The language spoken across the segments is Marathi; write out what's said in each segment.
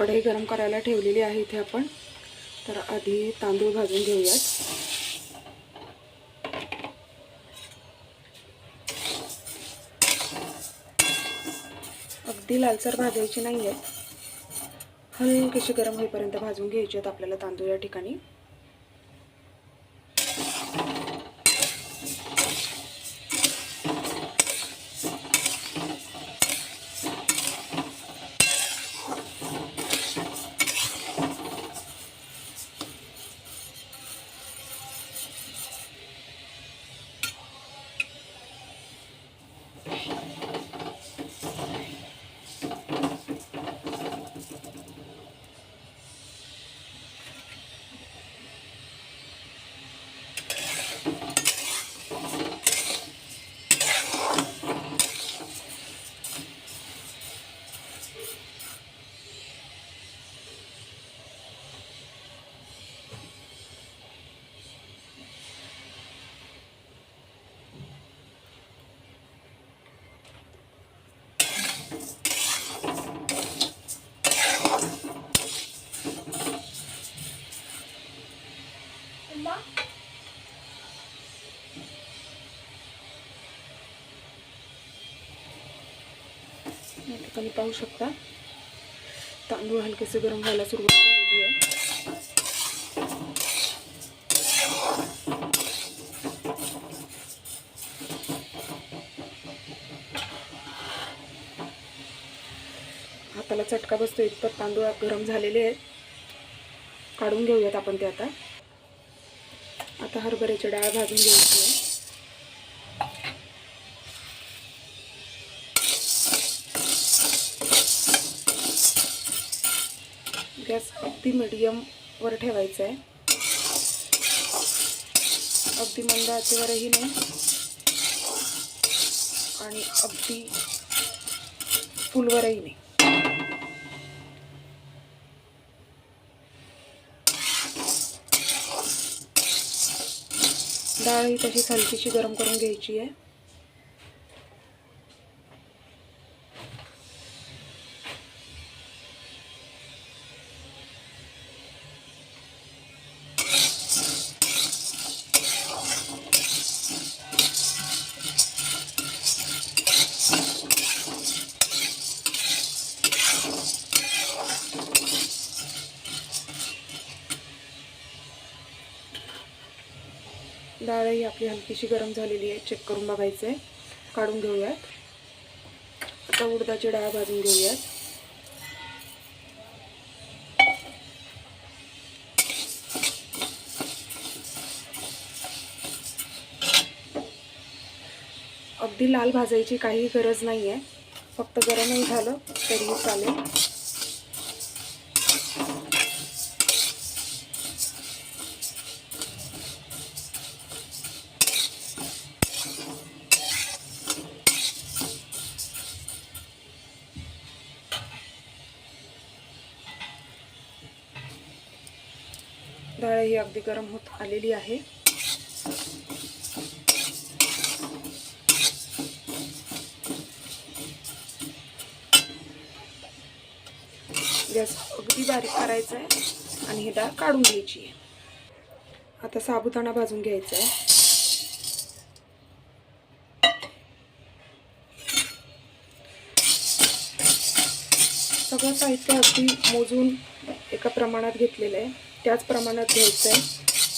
कढई गरम करायला ठेवलेली आहे इथे आपण. तर आधी तांदूळ भाजून घेऊयात. अगदी लालसर भाजायची नाही आहे हलकीशी गरम होईपर्यंत भाजून घ्यायची आहेत आपल्याला तांदूळ या ठिकाणी. तुम्ही पाहू शकता. तांदूळ हलकेसे गरम व्हायला सुरुवात झालेली आहे. हाताला चटका बसतो इतपत तांदूळ गरम झालेले आहेत. काढून घेऊयात आपण ते आता. आता हरभऱ्याची डाळ भाजून घ्यायची आहे. गॅस अगदी मीडियमवर ठेवायचा आहे. अगदी मंद आचेवरही नाही. आणि अगदी फुलवरही नाही. डाळ ही तशीच हलकीशी गरम करून घ्यायची आहे. डाळ ही आपली हलकीशी गरम झालेली आहे. चेक करून बघायचं आहे काढून घेऊयात. आता उडदाची डाळ भाजून घेऊयात. अगदी लाल भाजायची काही गरज नाही आहे फक्त गरमही झालं तरीही चालेल. डाळ ही अगदी गरम होत आलेली आहे. गॅस अगदी बारीक करायचा आहे आणि ही डाळ काढून घ्यायची आहे. आता साबुदाणा भाजून घ्यायचा आहे सगळं साहित्य अगदी मोजून एका प्रमाणात घेतलेलं आहे त्याच प्रमाणात घ्यायचं आहे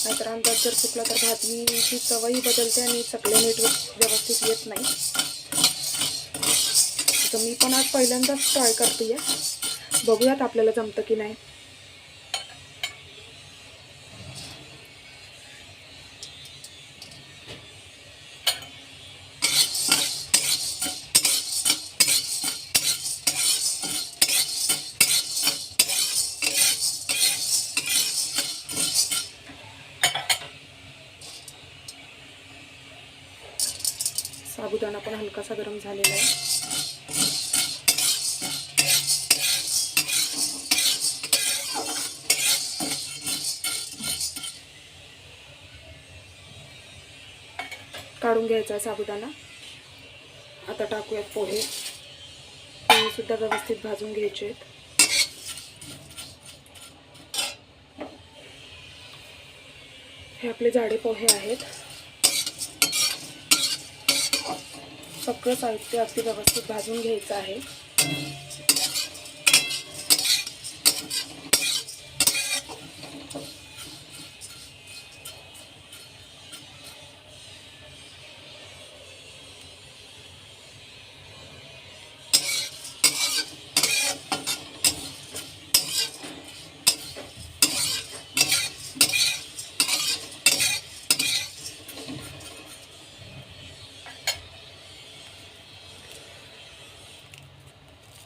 नाहीतर अंदाज जर चुकला तर भाजीची चवही बदलते आणि चकले मीठ व्यवस्थित येत नाही. तर मी पण आज पहिल्यांदाच ट्राय करते आहे बघूयात आपल्याला जमतं की नाही. साबुदाणा पण हलकासा गरम झालेला आहे. काढून घ्यायचा आहे साबुदाणा. आता टाकूयात पोहे. पोहे सुद्धा व्यवस्थित भाजून घ्यायचे आहेत. हे आपले जाडे पोहे आहेत. सगळं साहित्य अगदी व्यवस्थित भाजून घ्यायचं आहे.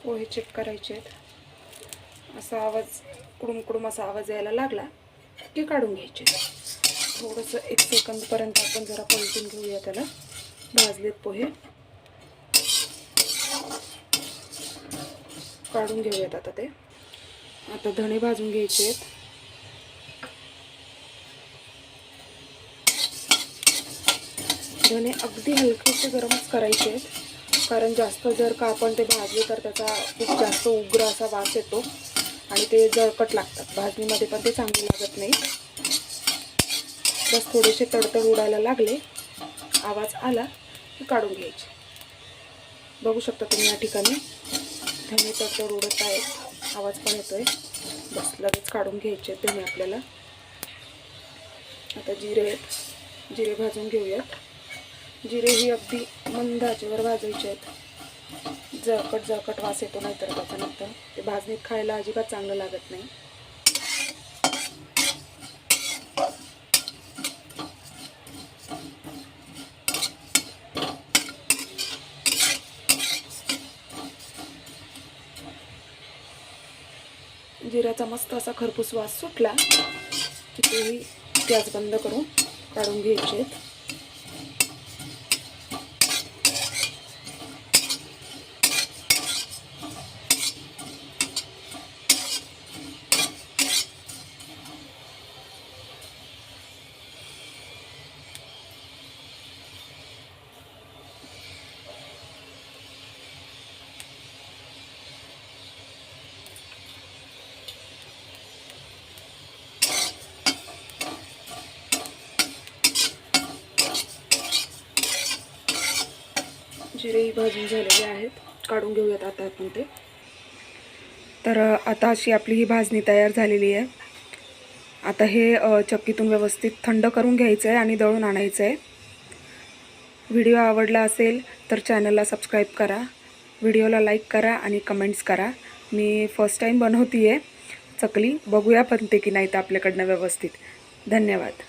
पोहे चेक करायचे आहेत. असा आवाज कुडूम कुडूम असा आवाज यायला लागला की काढून घ्यायचे. थोडंसं एक सेकंदपर्यंत आपण जरा पलटून घेऊया त्याला. भाजलेत पोहे. काढून घेऊयात आता ते. आता धणे भाजून घ्यायचे आहेत. धणे अगदी हलकेसे गरमच करायचे आहेत. कारण जास्त जर का आपण ते भाजले तर त्याचा खूप जास्त उग्र असा वास येतो. आणि ते जळकट लागतात. भाजणीमध्ये पण ते चांगले लागत नाही. बस थोडेसे तडतड उडायला लागले. आवाज आला की काढून घ्यायचे. बघू शकता तुम्ही या ठिकाणी. धने तडतड उडत आहेत आवाज पण येतोय. बस लगेच काढून घ्यायचे आहेत धने आपल्याला. आता जिरे जिरे भाजून घेऊयात. जिरे ही अगदी मंद आचेवर भाजायचे आहेत. जळकट जळकट वास येतो नाहीतर त्याच्यानंतर. ते भाजणीत खायला अजिबात चांगलं लागत नाही. जिऱ्याचा मस्त असा खरपूस वास सुटला की तेही गॅस बंद करून काढून घ्यायचे आहेत. जिरेही भाजून झालेले आहेत. काढून घेऊयात आता आपण ते. तर आता अशी आपली ही भाजणी तयार झालेली आहे. आता हे चक्कीतून व्यवस्थित थंड करून घ्यायचं आहे आणि दळून आणायचं आहे व्हिडिओ आवडला असेल तर चॅनलला सबस्क्राईब करा. व्हिडिओला लाईक करा आणि कमेंट्स करा. मी फर्स्ट टाईम बनवते आहे चकली. बघूया पण ते की नाही तर आपल्याकडनं व्यवस्थित. धन्यवाद.